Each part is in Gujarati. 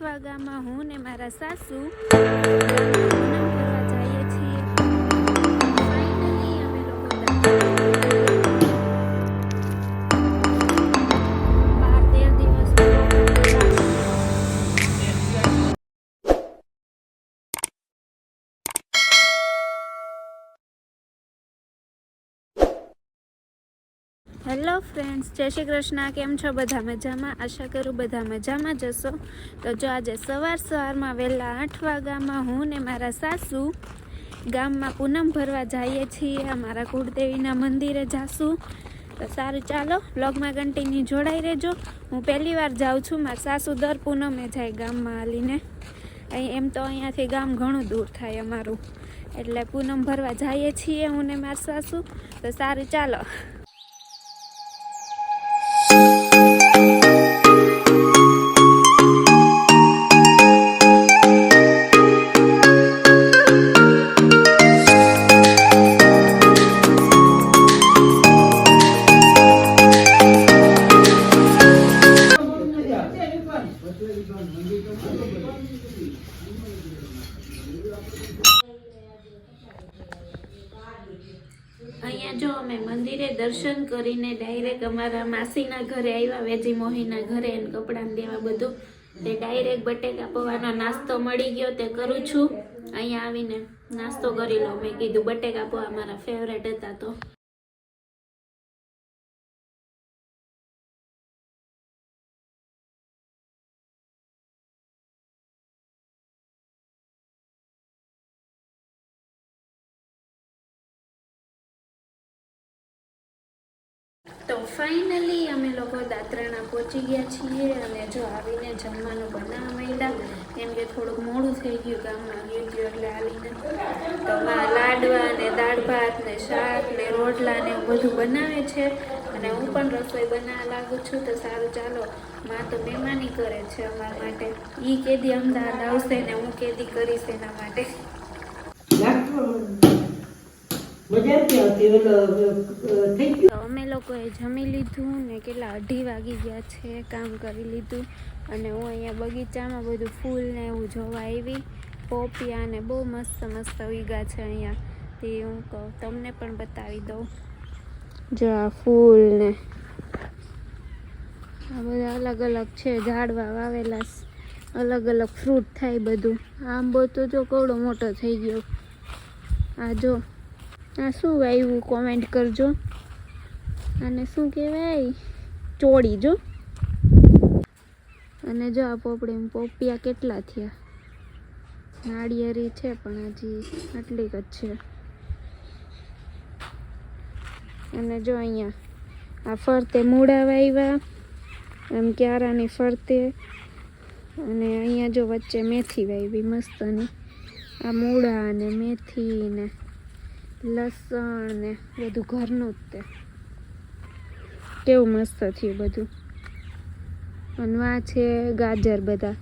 વાગામાં હું ને મારા સાસુ હેલો ફ્રેન્ડ્સ, જય શ્રી કૃષ્ણ. કેમ છો બધા મજામાં? આશા કરું બધા મજામાં જશો તો જો આજે સવાર સવારમાં વહેલા આઠ વાગ્યામાં હું ને મારા સાસુ ગામમાં પૂનમ ભરવા જઈએ છીએ. અમારા કુળદેવીના મંદિરે જાશું. તો સારું, ચાલો બ્લોગમાં કન્ટિન્યુ જોડાઈ રહેજો. હું પહેલી વાર જાઉં છું. મારા સાસુ દર પૂનમે જાય ગામમાં હાલીને. અહીં એમ તો અહીંયાથી ગામ ઘણું દૂર થાય અમારું. એટલે પૂનમ ભરવા જઈએ છીએ હું ને મારા સાસુ. તો સારું, ચાલો. મંદિરે દર્શન કરીને ડાયરેક્ટ અમારા માસીના ઘરે આવ્યા, વેજી મોહીના ઘરે એને કપડાં દેવા બધું. તે ડાયરેક્ટ બટેકા પૌવાનો નાસ્તો મળી ગયો, તે કરું છું. અહીંયા આવીને નાસ્તો કરી લો મેં કીધું બટેકા પૌવા મારા ફેવરેટ હતા તો. ફાઇનલી અમે લોકો દાત્રાણા પહોંચી ગયા છીએ અને જો આવીને જમવાનું બનાવવા માંડ્યા, કેમ કે થોડુંક મોડું થઈ ગયું ગામમાં ગયું એટલે આવીને તો લાડવા ને દાળ ભાત ને શાક ને રોટલા ને બધું બનાવે છે અને હું પણ રસોઈ બનાવવા લાગુ છું તો સારું ચાલો, માં તો મહેમાની કરે છે અમારા માટે. ઈ કેદી અમદાવાદ આવશે ને હું કેદી કરીશ એના માટે. મજા આવતી થઈ ગયું. લોકોએ જમી લીધું ને કેટલા અઢી વાગી ગયા છે કામ કરી લીધું. અને હું અહીંયા બગીચામાં બધું ફૂલ ને એવું જોવા આવી. પોપિયા ને બહુ મસ્ત મસ્ત ઉગ્યા છે અહીંયા. તે હું કહું, તમને પણ બતાવી દઉં. જો આ ફૂલ ને આ બધા અલગ અલગ છે, ઝાડવા વાવેલા અલગ અલગ ફ્રૂટ થાય બધું. આંબો તો જો કવડો મોટો થઈ ગયો. આ જો, આ શું આવ્યું? કોમેન્ટ કરજો. અને શું કહેવાય? ચોળી જો. અને જો આ પોપડી પોપિયા કેટલા થયા? નાળિયેરી છે પણ હજી આટલીક જ છે. અને જો અહીંયા આ ફરતે મૂળા વાવ્યા એમ ક્યારાની ફરતે. અને અહીંયા જો વચ્ચે મેથી વાવી મસ્તની. આ મૂળા અને મેથી ને લસણ ને બધું ઘરનું જ તે. કેવું મસ્ત થયું બધું. અને આ છે ગાજર બધા.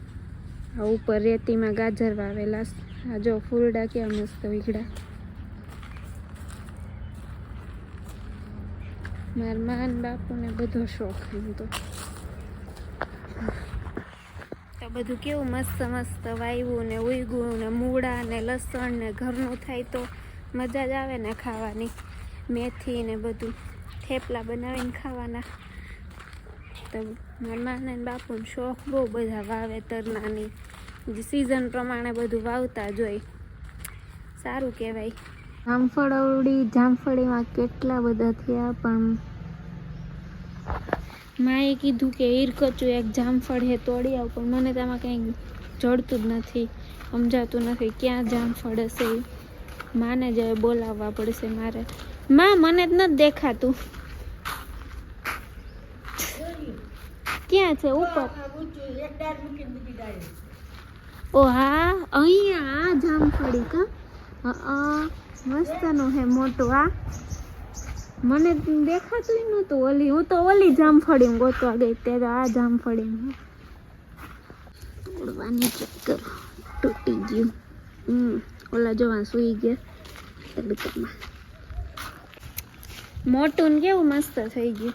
આ ઉપર રેતીમાં ગાજર વાવેલા. આ જો ફૂલડા કેવા મસ્ત વીઘડા મારા માન બાપુને બધો શોખ એમ તો. બધું કેવું મસ્ત મસ્ત વાવ્યું ને ઉગ્યું ને મૂળા ને લસણ ને ઘરનું થાય તો મજા જ આવે ને ખાવાની. મેથી ને બધું. થેપલા બનાવીને ખાવાના. તો મારા ને બાપુને શોખ બહુ બધા વાવેતરના જે સિઝન પ્રમાણે બધું વાવતા જોઈ સારું કહેવાય. જામફળ જામફળવડી જામફળીમાં કેટલા બધા થયા પણ માએ કીધું કે ઈરકચું એક જામફળ હે તોડી આવ પણ મને તેમાં કંઈ જડતું જ નથી. સમજાતું નથી ક્યાં જામફળ હશે. માને જ બોલાવવા પડશે મારે. માં મને જ નથી દેખાતું. ક્યાં છે? ઉપર. ઓ હા, અહીંયા આ જામફળી કા? મસ્તનું હે મોટું આ. મને દેખાતું નહોતું ઓલી. હું તો ઓલી જામફળી ગોતવા ગઈ ત્યારે આ જામફળી તોડવાની ચક્કર તૂટી ગયું. ઓલા જોવા સુઈ ગયા. કબૂતરમાં મોટું ને કેવું મસ્ત થઈ ગયું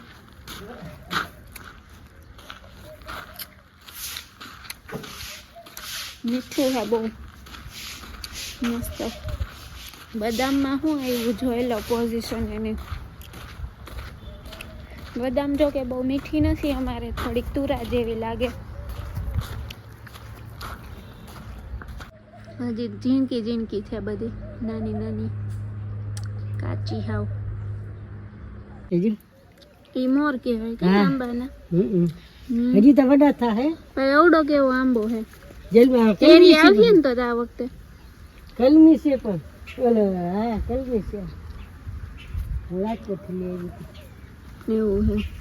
મીઠું છે બહુ મસ્ત બદામમાં શું એવું જોઈ લો પોઝિશન એની. બદામ જો કે બહુ મીઠી નથી, અમારે થોડીક તુરા જેવી લાગે. હજી ઝીણકી ઝીણકી છે બધી નાની નાની કાચી હાવ. હજી ઈ મોર કહેવાય કે આંબાના. હમ. હમ. હજી તો વડા પણ એવડો કેવો આંબો હે? જેલમાં કેરી આવી ને તો આ વખતે. કલમી છે પણ. ઓલો હા કલમી છે. રાજકોટથી લઈ આવી એવું. છે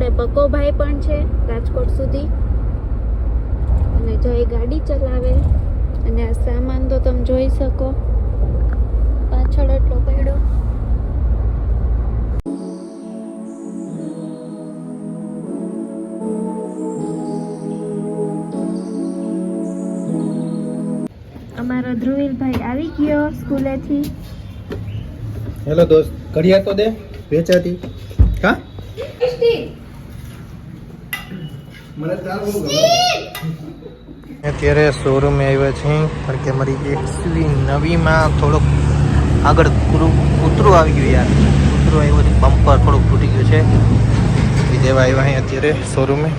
જોડે પકોભાઈ પણ છે રાજકોટ સુધી. અને જય ગાડી ચલાવે અને આ સામાન તો તમે જોઈ શકો. પાછળ એટલો પડ્યો. અમારો ધ્રુવીલભાઈ આવી ગયો સ્કૂલેથી. હેલો દોસ્ત ઘડિયાળ તો દે વેચાતી. હા? અત્યારે શોરૂમે આવ્યા છે કારણ કે મારી એક્સવી નવીમાં થોડોક આગળ કૂતરું આવી ગયું યાર. કૂતરું આવ્યું છે બમ્પર થોડુંક તૂટી ગયું છે. એ દેવા આવ્યા અહીં અત્યારે શોરૂમે.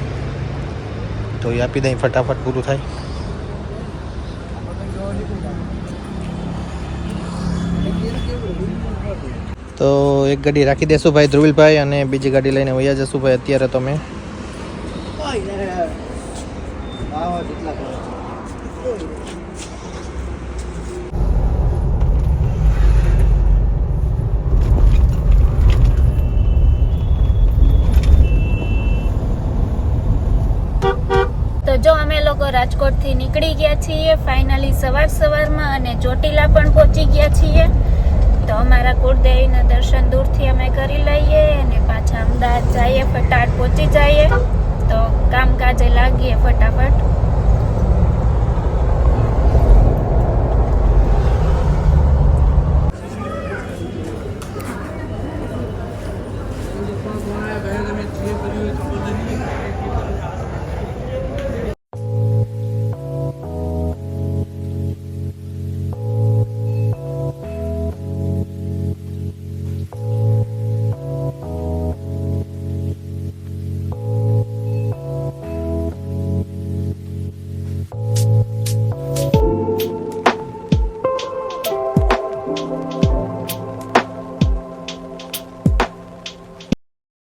તો એ આપી દઈ ફટાફટ પૂરું થાય. તો એક ગાડી રાખી દેશું ભાઈ ધ્રુવિલભાઈ અને બીજી ગાડી લઈને વૈયા જશું ભાઈ અત્યારે તમે જો અમે લોકો રાજકોટથી નીકળી ગયા છીએ ફાઇનલી સવાર સવારમાં અને ચોટીલા પણ પહોંચી ગયા છીએ તો અમારા કુળદેવીના દર્શન દૂરથી અમે કરી લઈએ અને પાછા અમદાવાદ જઈએ ફટાટ પહોંચી જઈએ. તો કામકાજે લાગીએ ફટાફટ.